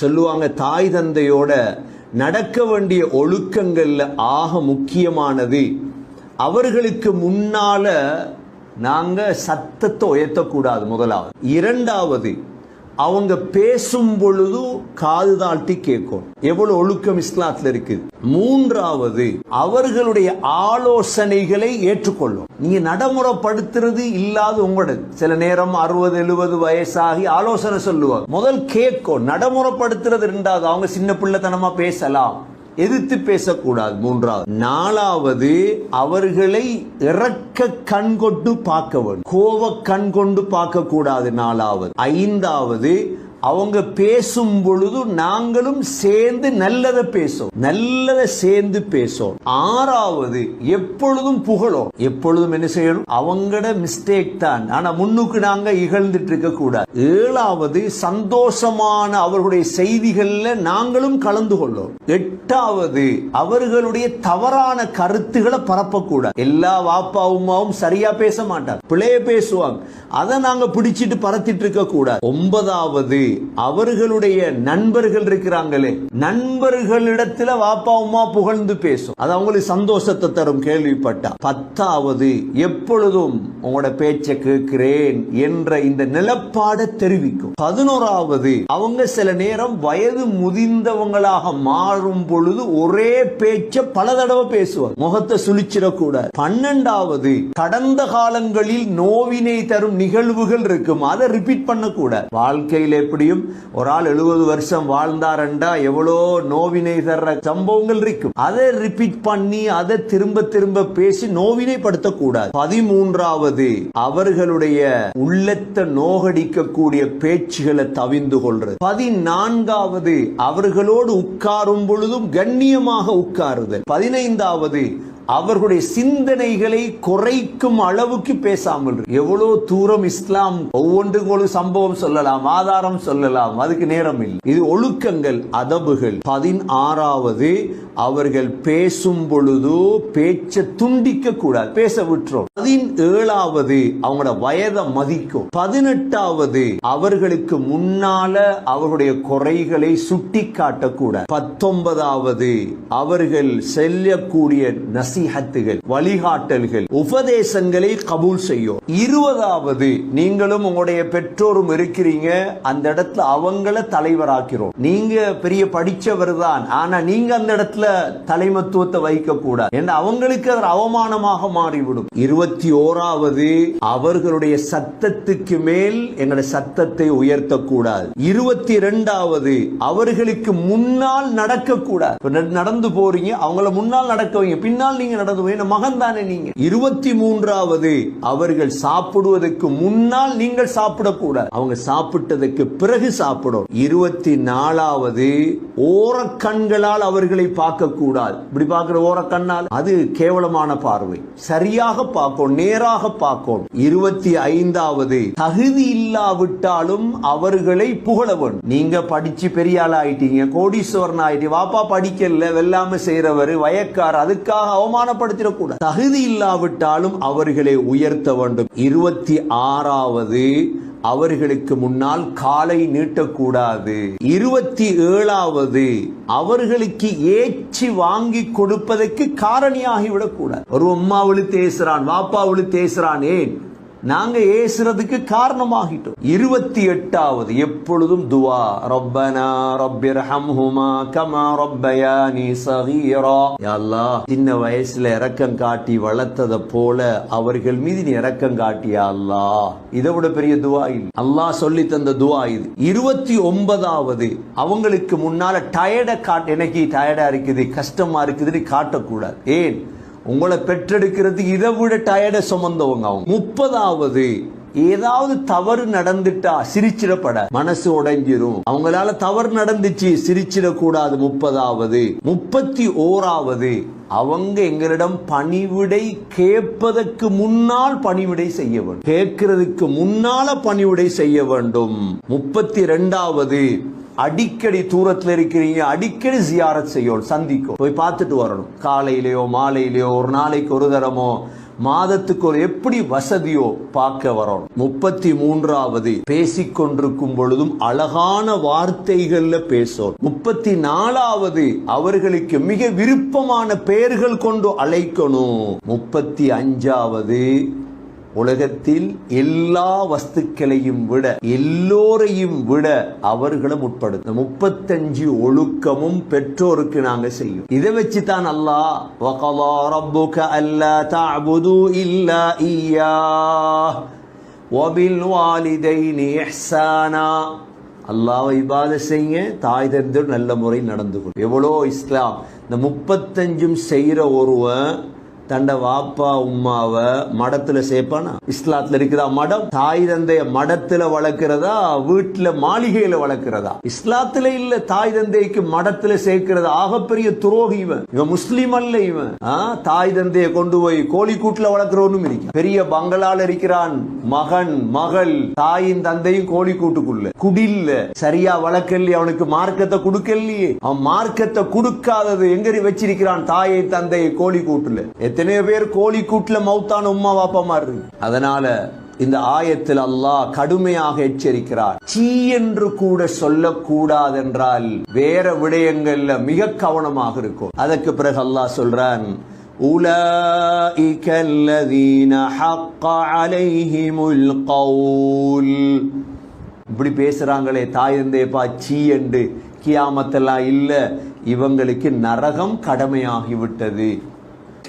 சொல்லுவாங்க தாய் தந்தையோட நடக்க வேண்டிய ஒழுக்கங்கள்ல ஆக முக்கியமானது. அவர்களுக்கு முன்னால நாங்க சத்தத்தை உயர்த்தக்கூடாது முதலாவது. இரண்டாவது அவங்க பேசும் பொழுது காது தாழ்த்தி கேட்கும். எவ்வளவு ஒழுக்கம் இஸ்லாத்துல இருக்கு மூன்றாவது அவர்களுடைய ஆலோசனைகளை ஏற்றுக்கொள்ளும். நீங்க நடைமுறைப்படுத்துறது இல்லாத உங்களோட சில நேரம் அறுபது எழுபது வயசாகி ஆலோசனை சொல்லுவாங்க. முதல் கேட்கும் நடைமுறைப்படுத்துறது ரெண்டாவது அவங்க சின்ன பிள்ளைத்தனமா பேசலாம். எதிர்த்து பேசக்கூடாது. மூன்றாவது நாலாவது அவர்களை இறக்க கண் கொண்டு பார்க்க வேண்டும். கோவ கண் கொண்டு பார்க்க கூடாது நாலாவது ஐந்தாவது அவங்க பேசும் பொழுது நாங்களும் சேர்ந்து நல்லதை பேசும் நல்லதை சேர்ந்து பேசும் ஆறாவது எப்பொழுதும் புகழும். எப்பொழுதும் என்ன செய்யணும்? அவங்களோட மிஸ்டேக் தான். ஆனா முன்னுக்கு நாங்க இகழ்ந்துட்டு இருக்க கூடாது ஏழாவது சந்தோஷமான அவர்களுடைய செய்திகள்ல நாங்களும் கலந்து கொள்ளும். எட்டாவது அவர்களுடைய தவறான கருத்துக்களை பரப்பக்கூடாது. எல்லா வாப்பா உமாவும் சரியா பேச மாட்டாங்க. பிள்ளைய பேசுவாங்க. அதை நாங்க பிடிச்சிட்டு பரத்திட்டு இருக்க கூடாது ஒன்பதாவது அவர்களுடைய நண்பர்கள் இருக்கிறாங்களே. நண்பர்களிடத்துல வாப்பா உமா புகழ்ந்து பேசும். அது அவங்களுக்கு சந்தோஷத்தை தரும் கேள்விப்பட்டா. பத்தாவது எப்பொழுதும் உங்களோட பேச்சை கேட்கிறேன் என்ற இந்த நிலப்பாட தெரிவிக்கும். பதினோராவது அவங்க சில நேரம் வயது முதிர்ந்தவங்களாக மாறும் பொழுது ஒரே பேச்ச பல தடவை பேசுவார் முகத்தை சுழிச்சிடக்கூடாது. பன்னெண்டாவது கடந்த காலங்களில் நோவினை தரும் நிகழ்வுகள் இருக்கும். அதை ரிப்பீட் பண்ணக்கூடாது. வாழ்க்கையில் முடியும். ஒரு ஆள் எழுபது வருஷம் வாழ்ந்தாரண்டா எவ்வளோ நோவினை தர்ற சம்பவங்கள் இருக்கும். அதை ரிப்பீட் பண்ணி அதை திரும்ப திரும்ப பேசி நோவினை படுத்தக்கூடாது பதிமூன்றாவது அவர்களுடைய உள்ளத்தை நோகடிக்கக்கூடிய பேச்சுகளை தவிந்து கொள்றது. பதினான்காவது அவர்களோடு உட்காரும் பொழுதும் கண்ணியமாக உட்காருதல். பதினைந்தாவது அவர்களுடைய சிந்தனைகளை குறைக்கும் அளவுக்கு பேசாமல் எவ்வளவு தூரம் இஸ்லாம் ஒவ்வொன்றுக்கும் ஒரு சம்பவம் சொல்லலாம் ஆதாரம் சொல்லலாம் அதுக்கு நேரம் இல்லை. இது ஒழுக்கங்கள் அதபுகள். பதினாறாவது அவர்கள் பேசும் பொழுது பேச்ச துண்டிக்க கூடாது பேச விட்டுறோம். பதினேழாவது அவங்களோட வயதை மதிக்கும். பதினெட்டாவது அவர்களுக்கு முன்னால அவர்களுடைய குறைகளை சுட்டி காட்டக்கூட பத்தொன்பதாவது அவர்கள் செல்லக்கூடிய நசிஹத்துகள் வழிகாட்டல்கள் உபதேசங்களை கபூல் செய்யும். இருபதாவது நீங்களும் உங்களுடைய பெற்றோரும் இருக்கிறீங்க. அந்த இடத்துல அவங்கள தலைவராக்கிறோம். நீங்க பெரிய படிச்சவர் தான். ஆனா நீங்க அந்த இடத்துல தலைமத்துவத்தை வைக்க கூடாது அவங்களுக்கு அது அவமானமாக மாறிவிடும். இருபத்தி இருபத்தி ஓராவது அவர்களுடைய சத்தத்துக்கு மேல் எங்களுடைய சத்தத்தை உயர்த்தக்கூடாது. இருபத்தி இரண்டாவது அவர்களுக்கு முன்னால் நடக்கக்கூடாது. நடந்து போறீங்க அவங்கள முன்னால் நடக்க வைங்க. பின்னால் நீங்க நடந்து போய் மகன் தானே நீங்க? இருபத்தி மூன்றாவது அவர்கள் சாப்பிடுவதற்கு முன்னால் நீங்கள் சாப்பிடக்கூடாது. அவங்க சாப்பிட்டதுக்கு பிறகு சாப்பிடும் இருபத்தி நாலாவது ஓரக்கண்களால் அவர்களை பார்க்க கூடாது இப்படி பார்க்கிற ஓரக்கண்ணால் அது கேவலமான பார்வை. சரியாக பார்க்க பார்க்கும் நேராக பார்க்கும் இருபத்தி ஐந்தாவது தகுதி இல்லாவிட்டாலும் அவர்களை புகழ வேண்டும். நீங்க படிச்சு பெரிய ஆள் ஆயிட்டீங்க கோடீஸ்வரன் ஆயிட்டீங்க வாப்பா படிக்கல வெல்லாம செய்யறவர் வயக்கார் அதுக்காக அவமானப்படுத்திடக்கூடாது. தகுதி இல்லாவிட்டாலும் அவர்களை உயர்த்த வேண்டும். இருபத்தி ஆறாவது அவர்களுக்கு முன்னால் காலை நீட்டக்கூடாது. இருபத்தி ஏழாவது அவர்களுக்கு ஏச்சி வாங்கி கொடுப்பதற்கு காரணியாகிவிடக்கூடாது. ஒரு அம்மாவளு தேசுறான் வாப்பாவளு தேசுறான் ஏன் நாங்க ஏசுறதுக்கு காரணமாகிட்டோம். இருபத்தி எட்டாவது எப்பொழுதும் துவா. ரப்பனா ரப்பிர் ஹம்ஹுமா கமா ரப்பயானி சகீரா. யா அல்லாஹ் சின்ன வயசுல இறக்கம் காட்டி வளர்த்தத போல அவர்கள் மீது நீ இறக்கம் காட்டியா அல்லாஹ்? இதை விட பெரிய துவா இல்லை. அல்லாஹ் சொல்லி தந்த துவா இது. இருபத்தி ஒன்பதாவது அவங்களுக்கு முன்னால டயர்ட காட்டு எனக்கு டயர்டா இருக்குது கஷ்டமா இருக்குதுன்னு காட்டக்கூடாது. ஏன்? உங்களை பெற்றெடுக்கிறதுக்கு இதை விட டயர்டை சுமந்தவங்க அவங்க. முப்பதாவது ஏதாவது தவறு நடந்துட்டா சிரிச்சிடப்பட. மனசு உடைஞ்சிரும். அவங்களால தவறு நடந்துச்சு சிரிச்சிடக்கூடாது. முப்பதாவது முப்பத்தி ஓராவது அவங்க எங்களிடம் பணிவிடை கேட்பதற்கு முன்னால் பணிவிடை செய்ய வேண்டும். கேட்கிறதுக்கு முன்னால பணிவிடை செய்ய வேண்டும். முப்பத்தி ரெண்டாவது அடிக்கடி தூரத்துல இருக்கிறீங்க அடிக்கடி ஜியாரத் செய்யும் சந்திக்கும் போய் பார்த்துட்டு வரணும். காலையிலையோ மாலையிலையோ ஒரு நாளைக்கு ஒரு தரமோ மாதத்துக்கு ஒரு எப்படி வசதியோ பார்க்க வரணும். முப்பத்தி மூன்றாவது பேசிக்கொண்டிருக்கும் பொழுதும் அழகான வார்த்தைகள்ல பேசும் முப்பத்தி நாலாவது அவர்களுக்கு மிக விருப்பமான பெயர்கள் கொண்டு அழைக்கணும். முப்பத்தி அஞ்சாவது உலகத்தில் எல்லா வஸ்துக்களையும் விட எல்லோரையும் விட அவர்களும் உட்படுத்த முப்பத்தஞ்சு ஒழுக்கமும் பெற்றோருக்கு நாங்க செய்யும். இதை வச்சு தான் அல்லாஹ் வகலா ரப்புக அல்லா தஅபுது இல்லா ஈயா வபில் வாலிதைனி இஹ்சானா. அல்லாவை இபாத செய்ய தாய் தந்தை நல்ல முறை நடந்து கொள்ளும் எவ்வளோ இஸ்லாம் இந்த முப்பத்தஞ்சும் செய்கிற ஒருவன் தண்ட வாப்பா உம்மாவை மடத்துல சேர்ப்பானா இஸ்லாத்துல இருக்குதா மடம்? தாய் தந்தைய மடத்துல வளர்க்கிறதா? வீட்டுல மாளிகையில வளர்க்கிறதா? இஸ்லாத்துல இல்ல தாய் தந்தைக்கு மடத்துல சேர்க்கிறது? ஆகப்பெரிய துரோகி இவன். இவன் முஸ்லீம் அல்ல இவன். தாய் தந்தைய கொண்டு போய் கோழி கூட்டுல வளர்க்கிறவனும் இருக்கான். பெரிய பங்களால இருக்கிறான். மகன் மகள் தாயின் தந்தையும் கோழி கூட்டுக்குள்ள குடில்ல. சரியா வளர்க்கலையே அவனுக்கு மார்க்கத்தை கொடுக்கலையே அவன் மார்க்கத்தை கொடுக்காதது எங்க வச்சிருக்கிறான் தாயை தந்தையை கோழி கூட்டுல எத்தனையோ பேர் கோழி கூட்டுல மௌத்தான உம்மா வாப்பா மாதிரி இருக்கு. அதனால இந்த ஆயத்தில் அல்லாஹ் கடுமையாக எச்சரிக்கிறார் சீ என்று கூட சொல்லக்கூடாது என்றால் வேற விடயங்கள்ல மிக கவனமாக இருக்கும் அதற்கு பிறகு அல்லாஹ் சொல்றான் أولئك الذين حق عليهم القول இப்படி பேசுறாங்களே தாய் தந்தையப்பா சீ என்று கியாமத்தெல்லாம் இல்ல இவங்களுக்கு நரகம் கடமையாகி விட்டது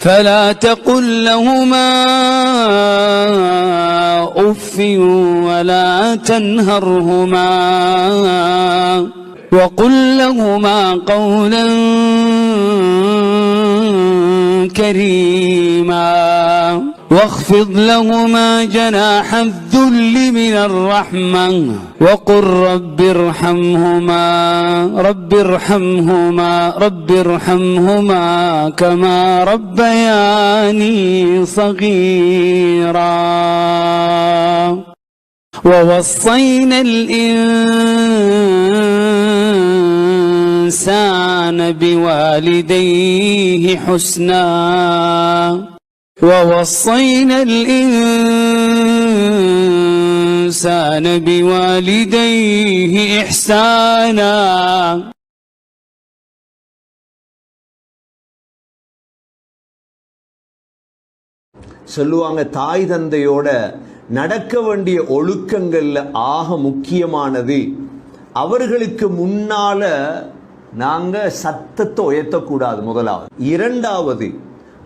فلا تقل لهما أف ولا تنهرهما وقل لهما قولا كريما واخفض لهما جناح الذل من الرحمة وقل رب ارحمهما رب ارحمهما رب ارحمهما كما ربياني صغيرا. ووصينا الإنسان بوالديه حسنا. ووصينا الإنسان بوالديه إحسانا சொல்லுவாங்க தாய் தந்தையோட நடக்க வேண்டிய ஒழுக்கங்கள்ல ஆக முக்கியமானது அவர்களுக்கு முன்னால நாங்க சத்தத்தை உயர்த்தக்கூடாது முதலாவது இரண்டாவது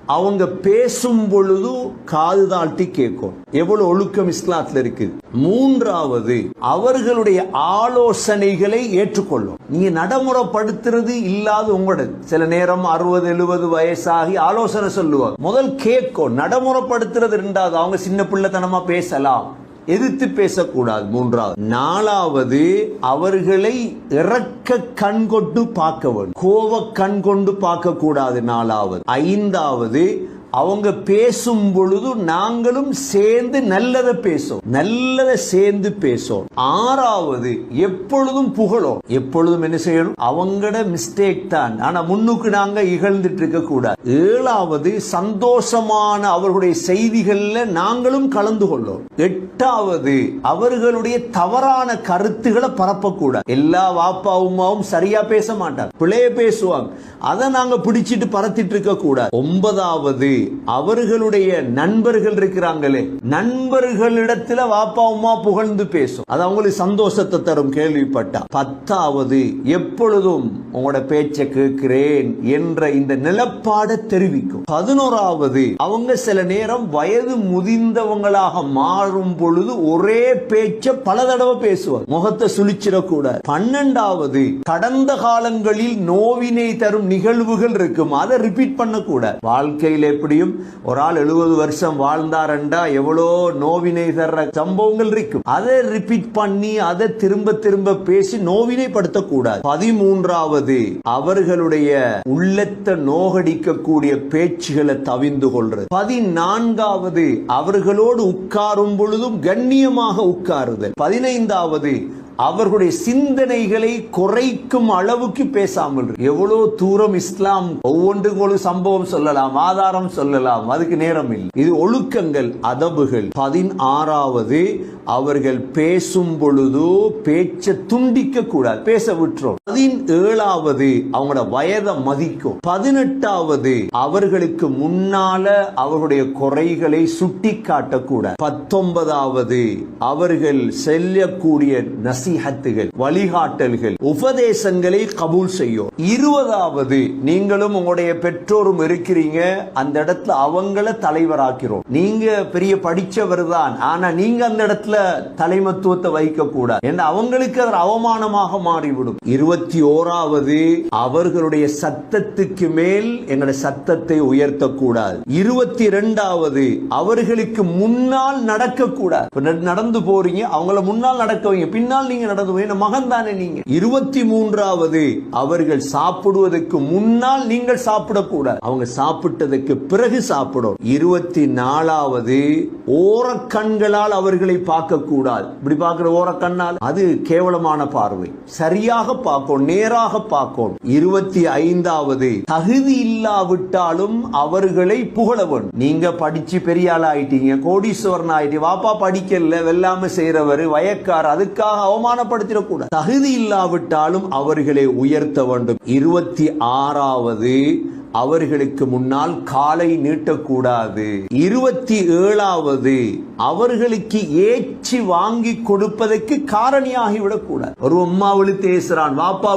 அவங்க பேசும் பொழுது காது தாழ்த்தி கேட்கும். எவ்வளவு ஒழுக்கம் இஸ்லாத்துல இருக்கு? மூன்றாவது அவர்களுடைய ஆலோசனைகளை ஏற்றுக்கொள்ளும். நீங்க நடைமுறைப்படுத்துறது இல்லாத உங்களோட சில நேரம் அறுபது எழுபது வயசாகி ஆலோசனை சொல்லுவாங்க. முதல் கேட்கும் நடைமுறைப்படுத்துறது ரெண்டாவது அவங்க சின்ன பிள்ளைத்தனமா பேசலாம். எதிர்த்து பேசக்கூடாது. மூன்றாவது நாலாவது அவர்களை இறக்க கண் கொண்டு பார்க்க வேண்டும். கோவ கண் கொண்டு பார்க்க கூடாது நாலாவது ஐந்தாவது அவங்க பேசும் பொழுது நாங்களும் சேர்ந்து நல்லதை பேசும் நல்லதை சேர்ந்து பேசும் ஆறாவது எப்பொழுதும் புகழும். எப்பொழுதும் என்ன செய்யணும்? அவங்களோட மிஸ்டேக் தான். ஆனா முன்னுக்கு நாங்க இகழ்ந்துட்டு இருக்க கூடாது. ஏழாவது சந்தோஷமான அவர்களுடைய செய்திகள்ல நாங்களும் கலந்து கொள்ளும். எட்டாவது அவர்களுடைய தவறான கருத்துக்களை பரப்பக்கூடாது. எல்லா வாப்பா உமாவும் சரியா பேச மாட்டாங்க. பிள்ளைய பேசுவாங்க. அதை நாங்க பிடிச்சிட்டு பரத்திட்டு இருக்க கூடாது. ஒன்பதாவது அவர்களுடைய நண்பர்கள் இருக்கிறாங்களே. நண்பர்களிடத்துல வாப்பா உமா புகழ்ந்து பேசும். அது அவங்களுக்கு சந்தோஷத்தை தரும் கேள்விப்பட்டா. பத்தாவது எப்பொழுதும் உங்களோட பேச்சை கேட்கிறேன் என்ற இந்த நிலப்பாட தெரிவிக்கும். பதினோராவது அவங்க சில நேரம் வயது முதிர்ந்தவங்களாக மாறும் பொழுது ஒரே பேச்ச பல தடவை பேசுவார் முகத்தை சுழிச்சிடக்கூடாது. பன்னெண்டாவது கடந்த காலங்களில் நோவினை தரும் நிகழ்வுகள் இருக்கும். அதை ரிப்பீட் பண்ணக்கூடாது. வாழ்க்கையில் எப்படி முடியும். ஒரு ஆள் எழுபது வருஷம் வாழ்ந்தாரண்டா எவ்வளோ நோவினை தர்ற சம்பவங்கள் இருக்கும். அதை ரிப்பீட் பண்ணி அதை திரும்ப திரும்ப பேசி நோவினைப்படுத்தக்கூடாது. பதிமூன்றாவது அவர்களுடைய உள்ளத்தை நோகடிக்கக்கூடிய பேச்சுகளை தவிந்து கொள்றது. பதினான்காவது அவர்களோடு உட்காரும் பொழுதும் கண்ணியமாக உட்காருதல். பதினைந்தாவது அவர்களுடைய சிந்தனைகளை குறைக்கும் அளவுக்கு பேசாமல் எவ்வளவு தூரம் இஸ்லாம் ஒவ்வொன்றுக்கும் ஒரு சம்பவம் சொல்லலாம் ஆதாரம் சொல்லலாம் அதுக்கு நேரம் இல்லை. இது ஒழுக்கங்கள் அதபுகள். பதினாறாவது அவர்கள் பேசும் பொழுது பேச்ச துண்டிக்க கூடாது பேச விட்டுரும். பதினேழாவது அவங்களோட வயதை மதிக்கும். பதினெட்டாவது அவர்களுக்கு முன்னால அவர்களுடைய குறைகளை சுட்டி காட்டக்கூடாது பத்தொன்பதாவது அவர்கள் செல்லக்கூடிய நசிஹத்துகள் வழிகாட்டல்கள் உபதேசங்களை கபூல் செய்யும். இருபதாவது நீங்களும் உங்களுடைய பெற்றோரும் இருக்கிறீங்க. அந்த இடத்துல அவங்கள தலைவராக்கிறோம். நீங்க பெரிய படிச்சவர் தான் ஆனா நீங்க அந்த இடத்துல தலைமத்துவத்தை வைக்க கூடாது ஏன்னா அவங்களுக்கு அது அவமானமாக மாறிவிடும். இருபத்தி ஓராவது அவர்களுடைய சத்தத்துக்கு மேல் எங்களுடைய சத்தத்தை உயர்த்தக்கூடாது. இருபத்தி இரண்டாவது அவர்களுக்கு முன்னால் நடக்கக்கூடாது. நடந்து போறீங்க அவங்கள முன்னால் நடக்க பின்னால் நீங்க நடந்து போய் மகன் தானே நீங்க? இருபத்தி மூன்றாவது அவர்கள் சாப்பிடுவதற்கு முன்னால் நீங்கள் சாப்பிடக்கூடாது. அவங்க சாப்பிட்டதுக்கு பிறகு சாப்பிடும். இருபத்தி நாலாவது ஓரக்கண்களால் அவர்களை பார்க்கக்கூடாது. இப்படி பார்க்குற ஓரக்கண்ணால் அது கேவலமான பார்வை. சரியாக பார்க்கும் நேராக பார்க்கும் இருபத்தி ஐந்தாவது தகுதி இல்லாவிட்டாலும் அவர்களை புகழ வேண்டும் நீங்க படிச்சு பெரிய ஆள் ஆயிட்டீங்க கோடீஸ்வரன் ஆயிட்டீங்க வாப்பா படிக்கல வெல்லாம செய்யறவர் வயக்கார் அதுக்காக அவமானப்படுத்திடக்கூடாது. தகுதி இல்லாவிட்டாலும் அவர்களை உயர்த்த வேண்டும். இருபத்தி ஆறாவது அவர்களுக்கு முன்னால் காலை நீட்டக்கூடாது. இருபத்தி ஏழாவது அவர்களுக்கு ஏச்சி வாங்கி கொடுப்பதற்கு காரணியாகி விடக்கூடாது ஒரு அம்மாவளு தேசுறான் வாப்பா